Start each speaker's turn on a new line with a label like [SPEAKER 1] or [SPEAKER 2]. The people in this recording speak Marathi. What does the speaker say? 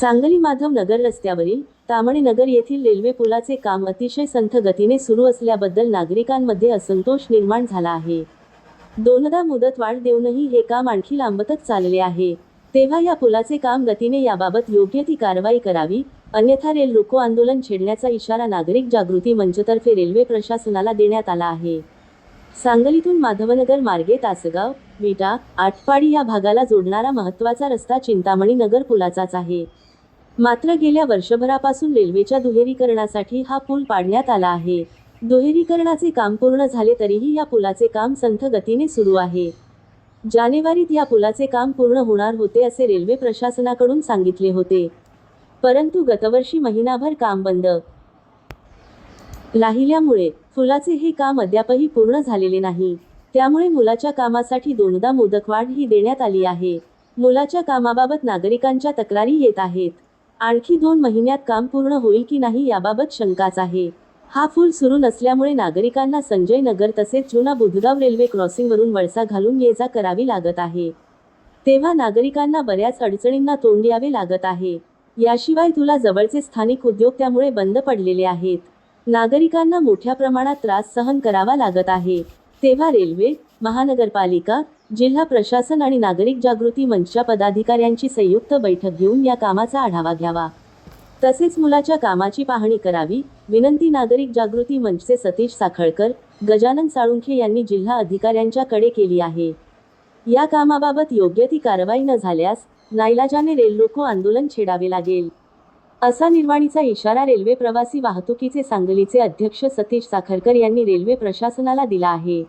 [SPEAKER 1] सांगली माधव नगर रस्त्यावरील तामणे नगर येथील रेल्वे पुलाचे काम अतिशय संथ गतीने सुरू असल्याबद्दल नागरिकांमध्ये असंतोष निर्माण झाला आहे. दोनदा मुदत वाढ देऊनही हे काम आणखी लांबतच चालले आहे. तेव्हा या पुलाचे काम गतीने याबाबत योग्य ती कारवाई करावी अन्यथा रेल रोको आंदोलन छेडण्याचा इशारा नागरिक जागृती मंचतर्फे रेल्वे प्रशासनाला देण्यात आला आहे. सांगलीतून माधवनगर मार्गे तासगाव विटा आटपाडी या भागाला जोडणारा महत्त्वाचा रस्ता चिंतामणी नगर पुलाचाच आहे. मात्र गेल्या वर्षभरापासून रेल्वेच्या दुहेरीकरणासाठी हा पूल पाडण्यात आला आहे. दुहेरीकरणाचे काम पूर्ण झाले तरीही या पुलाचे काम संथ गतीने सुरू आहे. जानेवारीत या पुलाचे काम पूर्ण होणार होते असे रेल्वे प्रशासनाकडून सांगितले होते. परंतु गतवर्षी महिनाभर काम बंद. राहिल्यामुळे फुलाचे हे काम अद्यापही पूर्ण झालेले नाही. त्यामुळे मुलाच्या कामासाठी दोनदा मुदतवाढ ही देण्यात आली आहे. मुलाच्या कामाबाबत नागरिकांच्या तक्रारी येत आहेत. आणखी दोन महिन्यात काम पूर्ण होईल की नाही याबाबत शंकाच आहे. हा पूल सुरू नसल्यामुळे नागरिकांना संजय नगर तसेच जुना बुधगाव रेल्वे क्रॉसिंगवरून वळसा घालून ये जा करावी लागत आहे. तेव्हा नागरिकांना बऱ्याच अडचणींना तोंड द्यावे लागत आहे. याशिवाय तुला जवळचे स्थानिक उद्योग त्यामुळे बंद पडलेले आहेत. नागरिकांना मोठ्या प्रमाणात त्रास सहन करावा लागत आहे. तेव्हा रेल्वे महानगरपालिका जिल्हा प्रशासन आणि नागरिक जागृती मंचच्या पदाधिकाऱ्यांची संयुक्त बैठक घेऊन या कामाचा आढावा घ्यावा. तसेच मुलाच्या कामाची पाहणी करावी विनंती नागरिक जागृती मंचचे सतीश साखळकर गजानन साळुंखे यांनी जिल्हा अधिकाऱ्यांच्याकडे केली आहे. या कामाबाबत योग्य ती कारवाई न झाल्यास नाईलाजाने रेल रोको आंदोलन छेडावे लागेल. असा निर्वाणीचा इशारा रेल्वे प्रवासी वाहतुकीचे सांगलीचे अध्यक्ष सतीश साखरकर यांनी रेल्वे प्रशासनाला दिला आहे.